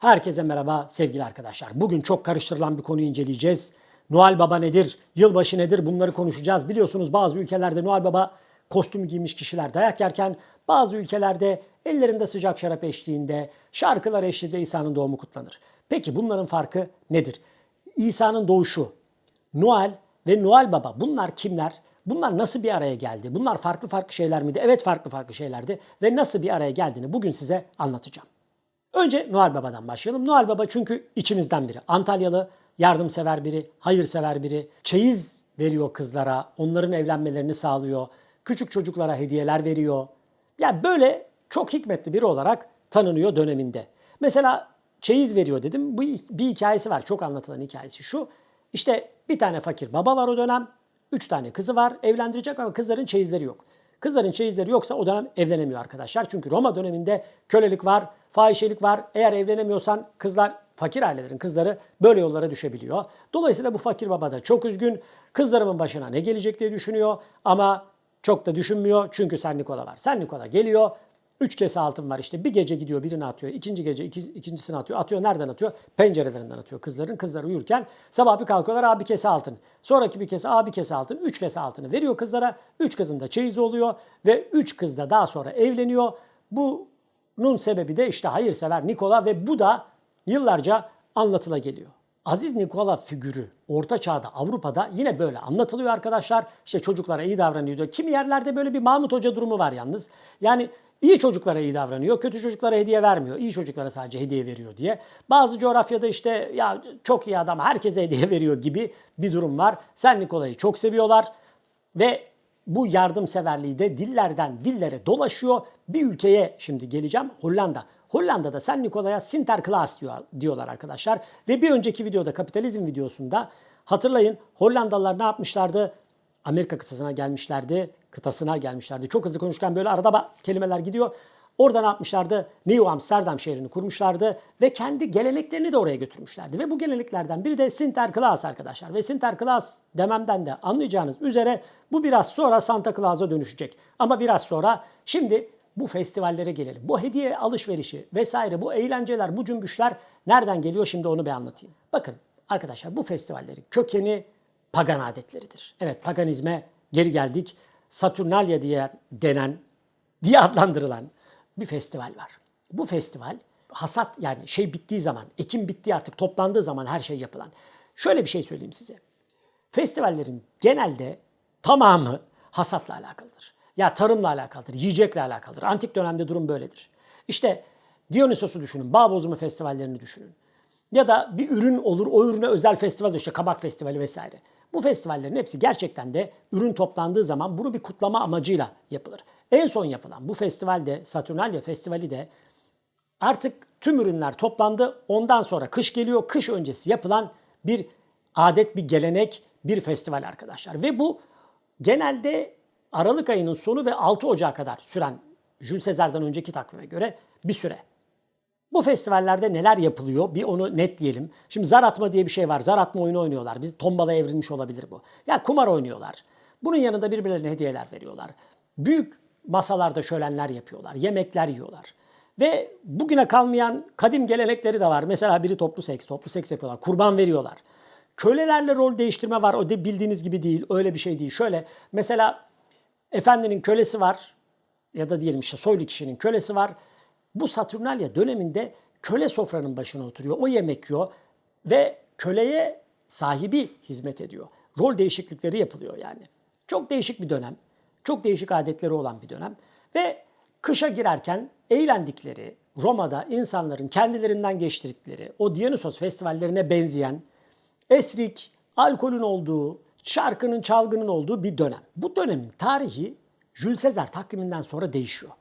Herkese merhaba sevgili arkadaşlar. Bugün çok karıştırılan bir konuyu inceleyeceğiz. Noel Baba nedir? Yılbaşı nedir? Bunları konuşacağız. Biliyorsunuz bazı ülkelerde Noel Baba kostüm giymiş kişiler dayak yerken bazı ülkelerde ellerinde sıcak şarap eşliğinde şarkılar eşliğinde İsa'nın doğumu kutlanır. Peki bunların farkı nedir? İsa'nın doğuşu, Noel ve Noel Baba bunlar kimler? Bunlar nasıl bir araya geldi? Bunlar farklı farklı şeyler miydi? Evet farklı farklı şeylerdi ve nasıl bir araya geldiğini bugün size anlatacağım. Önce Noel Baba'dan başlayalım. Noel Baba çünkü içimizden biri. Antalyalı, yardımsever biri, hayırsever biri. Çeyiz veriyor kızlara, onların evlenmelerini sağlıyor. Küçük çocuklara hediyeler veriyor. Yani böyle çok hikmetli biri olarak tanınıyor döneminde. Mesela çeyiz veriyor dedim. Bu bir hikayesi var. Çok anlatılan hikayesi şu. İşte bir tane fakir baba var o dönem. Üç tane kızı var. Evlendirecek ama kızların çeyizleri yok. Kızların çeyizleri yoksa o dönem evlenemiyor arkadaşlar. Çünkü Roma döneminde kölelik var, fahişelik var. Eğer evlenemiyorsan kızlar, fakir ailelerin kızları böyle yollara düşebiliyor. Dolayısıyla bu fakir baba da çok üzgün. Kızlarımın başına ne gelecek diye düşünüyor ama çok da düşünmüyor çünkü Sen Nikola var. Sen Nikola geliyor. Üç kese altın var işte. Bir gece gidiyor birini atıyor. ikinci gece iki, ikincisini atıyor. Atıyor nereden atıyor? Pencerelerinden atıyor kızların. Kızlar uyurken sabah bir kalkıyorlar abi kese altın. Sonraki bir kese abi kese altın. Üç kese altını veriyor kızlara. Üç kızın da çeyizi oluyor. Ve üç kız da daha sonra evleniyor. Bunun sebebi de işte hayırsever Nikola ve bu da yıllarca anlatıla geliyor. Aziz Nikola figürü Orta Çağ'da Avrupa'da yine böyle anlatılıyor arkadaşlar. İşte çocuklara iyi davranıyor diyor. Kimi yerlerde böyle bir Mahmut Hoca durumu var yalnız. Yani iyi çocuklara iyi davranıyor, kötü çocuklara hediye vermiyor. İyi çocuklara sadece hediye veriyor diye. Bazı coğrafyada işte ya çok iyi adam herkese hediye veriyor gibi bir durum var. Sen Nikola'yı çok seviyorlar ve bu yardımseverliği de dillerden dillere dolaşıyor. Bir ülkeye şimdi geleceğim Hollanda. Hollanda'da Sen Nikola'ya Sinterklaas diyor, diyorlar arkadaşlar. Ve bir önceki videoda kapitalizm videosunda hatırlayın Hollandalılar ne yapmışlardı? Amerika kıtasına gelmişlerdi, kıtasına gelmişlerdi. Çok hızlı konuşurken böyle arada kelimeler gidiyor. Orada ne yapmışlardı? New Amsterdam şehrini kurmuşlardı ve kendi geleneklerini de oraya götürmüşlerdi. Ve bu geleneklerden biri de Sinterklaas arkadaşlar. Ve Sinterklaas dememden de anlayacağınız üzere bu biraz sonra Santa Claus'a dönüşecek. Ama biraz sonra şimdi bu festivallere gelelim. Bu hediye alışverişi vesaire bu eğlenceler, bu cümbüşler nereden geliyor şimdi onu bir anlatayım. Bakın arkadaşlar bu festivallerin kökeni pagan adetleridir. Evet paganizme geri geldik. Saturnalia diye denen, diye adlandırılan bir festival var. Bu festival hasat yani şey bittiği zaman, ekim bittiği artık toplandığı zaman her şey yapılan. Şöyle bir şey söyleyeyim size. Festivallerin genelde tamamı hasatla alakalıdır. Ya tarımla alakalıdır, yiyecekle alakalıdır. Antik dönemde durum böyledir. İşte Dionysos'u düşünün, bağ bozumu festivallerini düşünün. Ya da bir ürün olur, o ürüne özel festival işte kabak festivali vesaire. Bu festivallerin hepsi gerçekten de ürün toplandığı zaman bunu bir kutlama amacıyla yapılır. En son yapılan bu festivalde, Saturnalia Festivali de artık tüm ürünler toplandı. Ondan sonra kış geliyor. Kış öncesi yapılan bir adet, bir gelenek, bir festival arkadaşlar. Ve bu genelde Aralık ayının sonu ve 6 Ocağı kadar süren Jules Caesar'dan önceki takvime göre bir süre. Bu festivallerde neler yapılıyor bir onu net diyelim. Şimdi zar atma diye bir şey var. Zar atma oyunu oynuyorlar. Biz tombala evrilmiş olabilir bu. Ya kumar oynuyorlar. Bunun yanında birbirlerine hediyeler veriyorlar. Büyük masalarda şölenler yapıyorlar. Yemekler yiyorlar. Ve bugüne kalmayan kadim gelenekleri de var. Mesela biri toplu seks, toplu seks yapıyorlar. Kurban veriyorlar. Kölelerle rol değiştirme var. O de bildiğiniz gibi değil. Öyle bir şey değil. Şöyle mesela efendinin kölesi var ya da diyelim işte soylu kişinin kölesi var. Bu Saturnalia döneminde köle sofranın başına oturuyor. O yemek yiyor ve köleye sahibi hizmet ediyor. Rol değişiklikleri yapılıyor yani. Çok değişik bir dönem. Çok değişik adetleri olan bir dönem. Ve kışa girerken eğlendikleri, Roma'da insanların kendilerinden geçtirdikleri o Dionysos festivallerine benzeyen esrik, alkolün olduğu, şarkının, çalgının olduğu bir dönem. Bu dönemin tarihi Jules Caesar takviminden sonra değişiyor.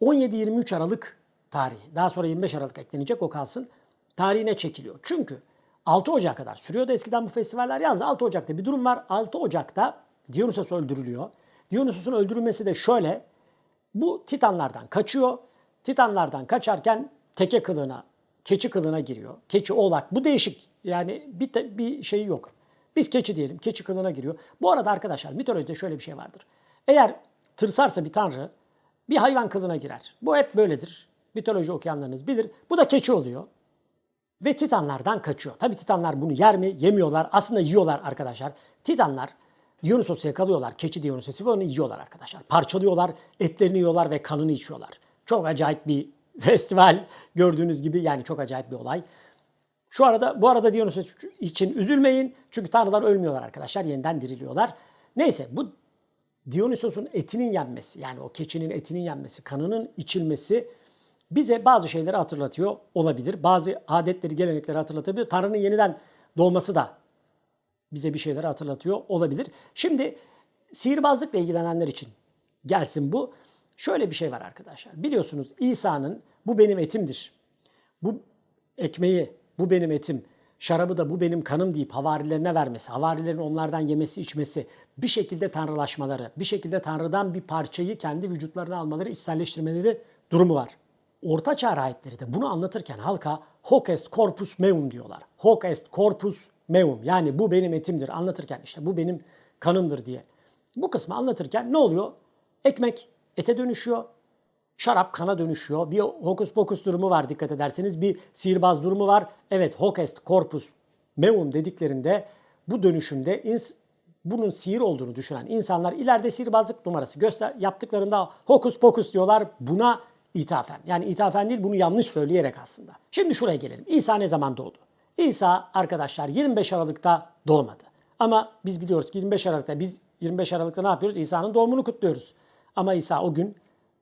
17-23 Aralık tarihi. Daha sonra 25 Aralık eklenecek o kalsın. Tarihine çekiliyor. Çünkü 6 Ocak'a kadar sürüyordu eskiden bu festivaller. Yalnız 6 Ocak'ta bir durum var. 6 Ocak'ta Dionysos öldürülüyor. Dionysos'un öldürülmesi de şöyle. Bu Titanlardan kaçıyor. Titanlardan kaçarken teke kılığına, keçi kılığına giriyor. Keçi, oğlak. Bu değişik. Yani bir, te- bir şeyi yok. Biz keçi diyelim. Keçi kılığına giriyor. Bu arada arkadaşlar mitolojide şöyle bir şey vardır. Eğer tırsarsa bir tanrı bir hayvan kılığına girer. Bu hep böyledir. Mitoloji okuyanlarınız bilir. Bu da keçi oluyor. Ve Titanlardan kaçıyor. Tabii Titanlar bunu yer mi? Yemiyorlar. Aslında yiyorlar arkadaşlar. Titanlar Dionysos'u yakalıyorlar. Keçi Dionysos'u ve onu yiyorlar arkadaşlar. Parçalıyorlar, etlerini yiyorlar ve kanını içiyorlar. Çok acayip bir festival gördüğünüz gibi yani çok acayip bir olay. Şu arada bu arada Dionysos için üzülmeyin. Çünkü tanrılar ölmüyorlar arkadaşlar. Yeniden diriliyorlar. Neyse bu Dionysos'un etinin yenmesi yani o keçinin etinin yenmesi, kanının içilmesi bize bazı şeyleri hatırlatıyor olabilir. Bazı adetleri, gelenekleri hatırlatabilir. Tanrı'nın yeniden doğması da bize bir şeyleri hatırlatıyor olabilir. Şimdi sihirbazlıkla ilgilenenler için gelsin bu. Şöyle bir şey var arkadaşlar. Biliyorsunuz İsa'nın bu benim etimdir. Bu ekmeği bu benim etim, şarabı da bu benim kanım deyip havarilerine vermesi, havarilerin onlardan yemesi, içmesi, bir şekilde tanrılaşmaları, bir şekilde Tanrı'dan bir parçayı kendi vücutlarına almaları, içselleştirmeleri durumu var. Orta Çağ rahipleri de bunu anlatırken halka hoc est corpus meum diyorlar. Hoc est corpus meum yani bu benim etimdir anlatırken işte bu benim kanımdır diye. Bu kısmı anlatırken ne oluyor? Ekmek ete dönüşüyor, şarap kana dönüşüyor. Bir hokus pokus durumu var dikkat ederseniz. Bir sihirbaz durumu var. Evet hoc est corpus meum dediklerinde bu dönüşümde ins- bunun sihir olduğunu düşünen insanlar ileride sihirbazlık numarası göster yaptıklarında hokus pokus diyorlar. Buna ithafen. Yani ithafen değil bunu yanlış söyleyerek aslında. Şimdi şuraya gelelim. İsa ne zaman doğdu? İsa arkadaşlar 25 Aralık'ta doğmadı. Ama biz biliyoruz ki 25 Aralık'ta biz 25 Aralık'ta ne yapıyoruz? İsa'nın doğumunu kutluyoruz. Ama İsa o gün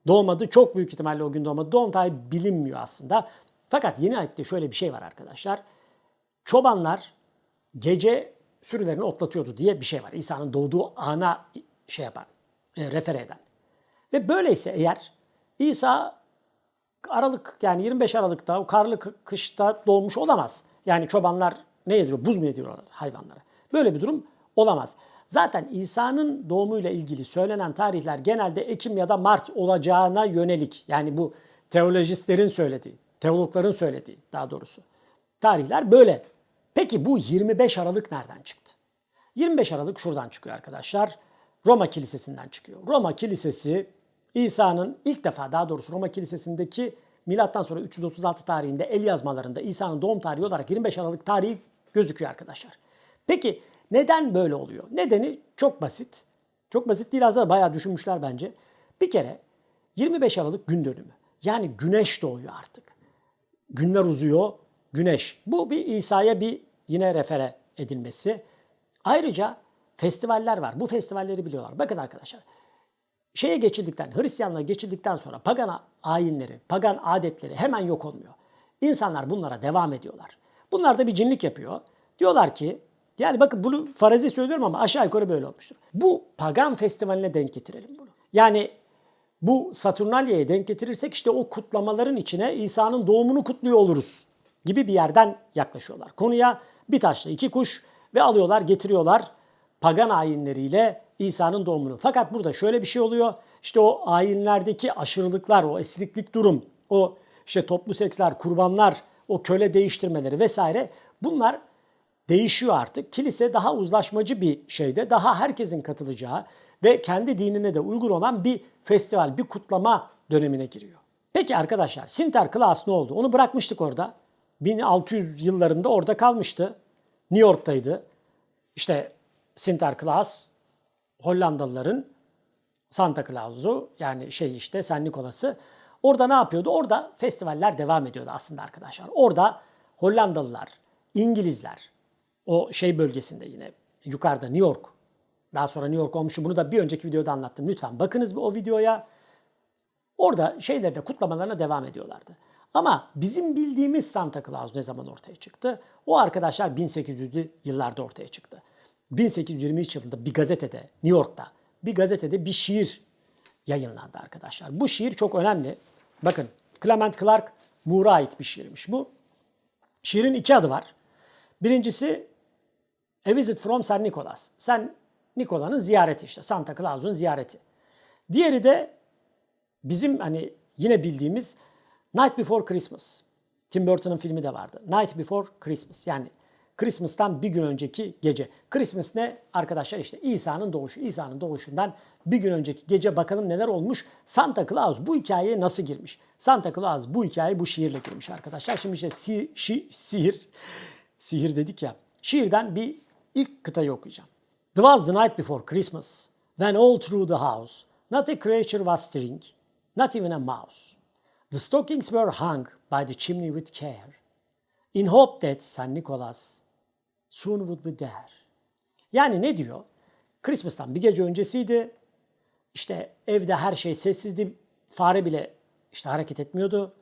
doğmadı. Çok büyük ihtimalle o gün doğmadı. Doğum tarihi bilinmiyor aslında. Fakat yeni ayette şöyle bir şey var arkadaşlar. Çobanlar gece sürülerini otlatıyordu diye bir şey var. İsa'nın doğduğu ana şey yapan, e, refere eden. Ve böyleyse eğer İsa Aralık yani 25 Aralık'ta o karlı kı- kışta doğmuş olamaz. Yani çobanlar ne yediriyor? Buz mu yediriyorlar hayvanlara? Böyle bir durum olamaz. Zaten İsa'nın doğumuyla ilgili söylenen tarihler genelde Ekim ya da Mart olacağına yönelik. Yani bu teolojistlerin söylediği, teologların söylediği daha doğrusu. Tarihler böyle. Peki bu 25 Aralık nereden çıktı? 25 Aralık şuradan çıkıyor arkadaşlar. Roma Kilisesi'nden çıkıyor. Roma Kilisesi İsa'nın ilk defa daha doğrusu Roma Kilisesi'ndeki milattan sonra 336 tarihinde el yazmalarında İsa'nın doğum tarihi olarak 25 Aralık tarihi gözüküyor arkadaşlar. Peki neden böyle oluyor? Nedeni çok basit. Çok basit değil aslında bayağı düşünmüşler bence. Bir kere 25 Aralık gün dönümü. Yani güneş doğuyor artık günler uzuyor, güneş. Bu bir İsa'ya bir yine refere edilmesi. Ayrıca festivaller var. Bu festivalleri biliyorlar. Bakın arkadaşlar. Şeye geçildikten, Hristiyanlığa geçildikten sonra pagan ayinleri, pagan adetleri hemen yok olmuyor. İnsanlar bunlara devam ediyorlar. Bunlar da bir cinlik yapıyor. Diyorlar ki, yani bakın bunu farazi söylüyorum ama aşağı yukarı böyle olmuştur. Bu pagan festivaline denk getirelim bunu. Yani bu Saturnalia'ya denk getirirsek işte o kutlamaların içine İsa'nın doğumunu kutluyor oluruz gibi bir yerden yaklaşıyorlar. Konuya bir taşla iki kuş ve alıyorlar getiriyorlar pagan ayinleriyle İsa'nın doğumunu. Fakat burada şöyle bir şey oluyor. İşte o ayinlerdeki aşırılıklar, o esiriklik durum, o işte toplu seksler, kurbanlar, o köle değiştirmeleri vesaire bunlar değişiyor artık. Kilise daha uzlaşmacı bir şeyde, daha herkesin katılacağı ve kendi dinine de uygun olan bir festival, bir kutlama dönemine giriyor. Peki arkadaşlar, Sinterklaas ne oldu? Onu bırakmıştık orada. 1600 yıllarında orada kalmıştı. New York'taydı. İşte Sinterklaas Hollandalıların Santa Claus'u yani şey işte San Nikolas'ı orada ne yapıyordu? Orada festivaller devam ediyordu aslında arkadaşlar. Orada Hollandalılar, İngilizler o şey bölgesinde yine yukarıda New York daha sonra New York olmuştu. Bunu da bir önceki videoda anlattım. Lütfen bakınız bir o videoya. Orada şeylerle kutlamalarına devam ediyorlardı. Ama bizim bildiğimiz Santa Claus ne zaman ortaya çıktı? O arkadaşlar 1800'lü yıllarda ortaya çıktı. 1823 yılında bir gazetede, New York'ta bir gazetede bir şiir yayınlandı arkadaşlar. Bu şiir çok önemli. Bakın Clement Clark Moore'a ait bir şiirmiş bu. Şiirin iki adı var. Birincisi A Visit from San Nicolas. San Nikola'nın ziyareti işte. Santa Claus'un ziyareti. Diğeri de bizim hani yine bildiğimiz Night Before Christmas. Tim Burton'ın filmi de vardı. Night Before Christmas. Yani Christmas'tan bir gün önceki gece. Christmas ne? Arkadaşlar işte İsa'nın doğuşu. İsa'nın doğuşundan bir gün önceki gece bakalım neler olmuş. Santa Claus bu hikayeye nasıl girmiş? Santa Claus bu hikaye bu şiirle girmiş arkadaşlar. Şimdi işte si, şi, sihir, sihir dedik ya. Şiirden bir ilk kıtayı okuyacağım. It was the night before Christmas, when all through the house, not a creature was stirring, not even a mouse. The stockings were hung by the chimney with care, in hope that St. Nicholas soon would be there. Yani ne diyor? Christmas'tan bir gece öncesiydi. İşte evde her şey sessizdi. Fare bile işte hareket etmiyordu.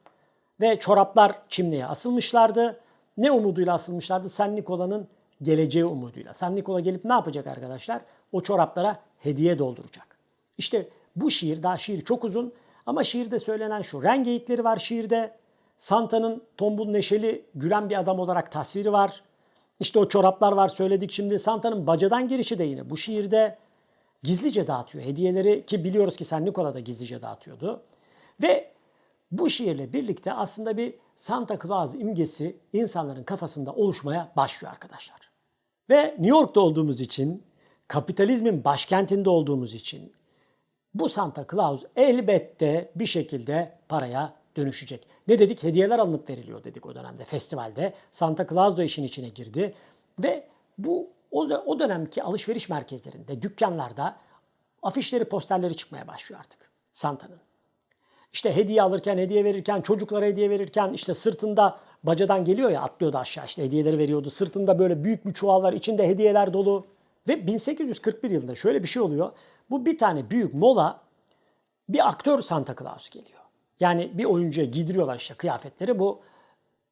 Ve çoraplar çimneye asılmışlardı. Ne umuduyla asılmışlardı? Sen Nikola'nın geleceği umuduyla. Sen Nikola gelip ne yapacak arkadaşlar? O çoraplara hediye dolduracak. İşte bu şiir, daha şiir çok uzun ama şiirde söylenen şu. Rengeyikleri var şiirde. Santa'nın tombul neşeli gülen bir adam olarak tasviri var. İşte o çoraplar var söyledik şimdi. Santa'nın bacadan girişi de yine bu şiirde gizlice dağıtıyor hediyeleri ki biliyoruz ki San Nikola da gizlice dağıtıyordu. Ve bu şiirle birlikte aslında bir Santa Claus imgesi insanların kafasında oluşmaya başlıyor arkadaşlar. Ve New York'ta olduğumuz için, kapitalizmin başkentinde olduğumuz için bu Santa Claus elbette bir şekilde paraya dönüşecek. Ne dedik? Hediyeler alınıp veriliyor dedik o dönemde festivalde. Santa Claus da işin içine girdi ve bu o, o dönemki alışveriş merkezlerinde, dükkanlarda afişleri, posterleri çıkmaya başlıyor artık Santa'nın. İşte hediye alırken, hediye verirken, çocuklara hediye verirken işte sırtında bacadan geliyor ya atlıyordu aşağı işte hediyeleri veriyordu. Sırtında böyle büyük bir çuval var, içinde hediyeler dolu. Ve 1841 yılında şöyle bir şey oluyor. Bu bir tane büyük mola bir aktör Santa Claus geliyor. Yani bir oyuncuya giydiriyorlar işte kıyafetleri. Bu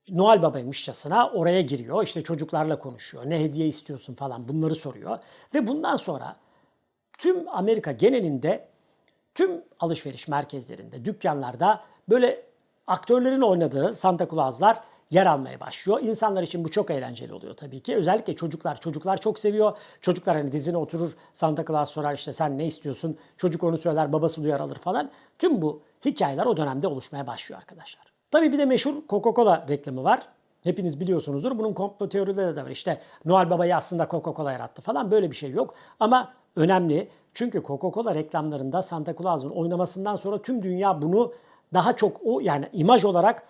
Noel Baba'ymışçasına oraya giriyor. İşte çocuklarla konuşuyor. Ne hediye istiyorsun falan bunları soruyor. Ve bundan sonra tüm Amerika genelinde tüm alışveriş merkezlerinde, dükkanlarda böyle aktörlerin oynadığı Santa Claus'lar yer almaya başlıyor. İnsanlar için bu çok eğlenceli oluyor tabii ki. Özellikle çocuklar. Çocuklar çok seviyor. Çocuklar hani dizine oturur. Santa Claus sorar işte sen ne istiyorsun? Çocuk onu söyler, babası duyar alır falan. Tüm bu hikayeler o dönemde oluşmaya başlıyor arkadaşlar. Tabii bir de meşhur Coca-Cola reklamı var. Hepiniz biliyorsunuzdur. Bunun komplo teorileri de var. İşte Noel Baba'yı aslında Coca-Cola yarattı falan. Böyle bir şey yok. Ama önemli. Çünkü Coca-Cola reklamlarında Santa Claus'un oynamasından sonra tüm dünya bunu daha çok o yani imaj olarak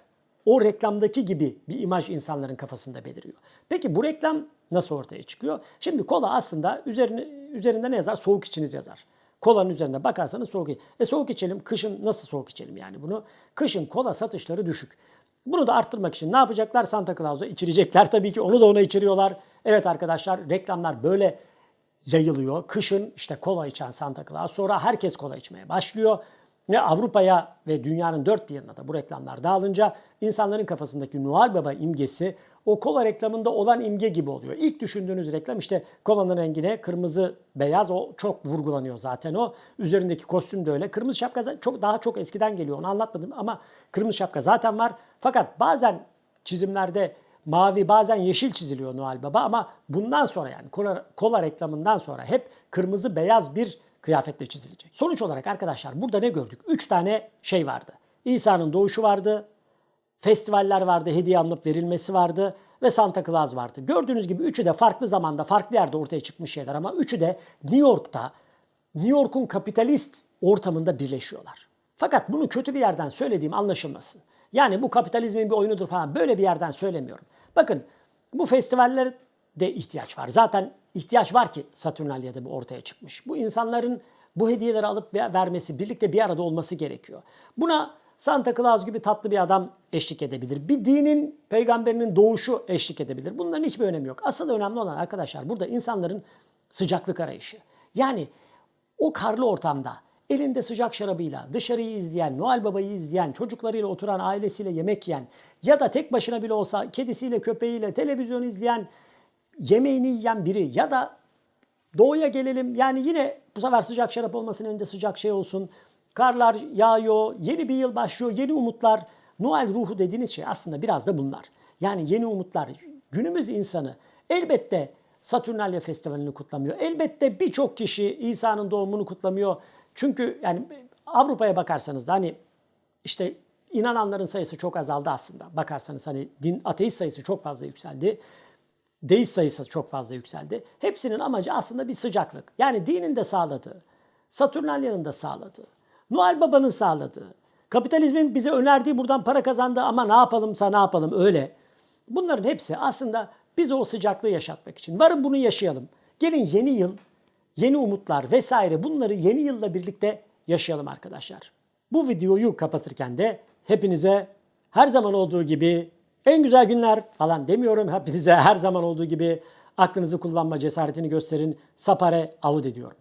o reklamdaki gibi bir imaj insanların kafasında beliriyor. Peki bu reklam nasıl ortaya çıkıyor? Şimdi kola aslında üzerine, üzerinde ne yazar? Soğuk içiniz yazar. Kolanın üzerine bakarsanız soğuk E soğuk içelim. Kışın nasıl soğuk içelim yani bunu? Kışın kola satışları düşük. Bunu da arttırmak için ne yapacaklar? Santa Claus'a içirecekler tabii ki. Onu da ona içiriyorlar. Evet arkadaşlar reklamlar böyle yayılıyor. Kışın işte kola içen Santa Claus. Sonra herkes kola içmeye başlıyor. Ve Avrupa'ya ve dünyanın dört bir yanına da bu reklamlar dağılınca insanların kafasındaki Noel Baba imgesi o kola reklamında olan imge gibi oluyor. İlk düşündüğünüz reklam işte kolanın rengine kırmızı beyaz o çok vurgulanıyor zaten o. Üzerindeki kostüm de öyle. Kırmızı şapka çok daha çok eskiden geliyor onu anlatmadım ama kırmızı şapka zaten var. Fakat bazen çizimlerde mavi bazen yeşil çiziliyor Noel Baba ama bundan sonra yani kola, kola reklamından sonra hep kırmızı beyaz bir kıyafetle çizilecek. Sonuç olarak arkadaşlar burada ne gördük? Üç tane şey vardı. İsa'nın doğuşu vardı, festivaller vardı, hediye alınıp verilmesi vardı ve Santa Claus vardı. Gördüğünüz gibi üçü de farklı zamanda, farklı yerde ortaya çıkmış şeyler ama üçü de New York'ta, New York'un kapitalist ortamında birleşiyorlar. Fakat bunu kötü bir yerden söylediğim anlaşılmasın. Yani bu kapitalizmin bir oyunudur falan böyle bir yerden söylemiyorum. Bakın bu festivaller de ihtiyaç var. Zaten ihtiyaç var ki Satürnalya'da bu ortaya çıkmış. Bu insanların bu hediyeleri alıp vermesi, birlikte bir arada olması gerekiyor. Buna Santa Claus gibi tatlı bir adam eşlik edebilir. Bir dinin, peygamberinin doğuşu eşlik edebilir. Bunların hiçbir önemi yok. Asıl önemli olan arkadaşlar burada insanların sıcaklık arayışı. Yani o karlı ortamda elinde sıcak şarabıyla dışarıyı izleyen, Noel Baba'yı izleyen, çocuklarıyla oturan, ailesiyle yemek yiyen ya da tek başına bile olsa kedisiyle, köpeğiyle televizyon izleyen, yemeğini yiyen biri ya da doğuya gelelim yani yine bu sefer sıcak şarap olmasın elinde sıcak şey olsun. Karlar yağıyor, yeni bir yıl başlıyor, yeni umutlar. Noel ruhu dediğiniz şey aslında biraz da bunlar. Yani yeni umutlar. Günümüz insanı elbette Satürnalya Festivali'ni kutlamıyor. Elbette birçok kişi İsa'nın doğumunu kutlamıyor. Çünkü yani Avrupa'ya bakarsanız da hani işte inananların sayısı çok azaldı aslında. Bakarsanız hani din ateist sayısı çok fazla yükseldi. deist sayısı çok fazla yükseldi. Hepsinin amacı aslında bir sıcaklık. Yani dinin de sağladığı, Saturnalya'nın da sağladığı, Noel Baba'nın sağladığı, kapitalizmin bize önerdiği buradan para kazandı ama ne yapalımsa ne yapalım öyle. Bunların hepsi aslında bize o sıcaklığı yaşatmak için. Varın bunu yaşayalım. Gelin yeni yıl, yeni umutlar vesaire bunları yeni yılla birlikte yaşayalım arkadaşlar. Bu videoyu kapatırken de hepinize her zaman olduğu gibi en güzel günler falan demiyorum. Hepinize her zaman olduğu gibi aklınızı kullanma cesaretini gösterin. Sapare avut ediyorum.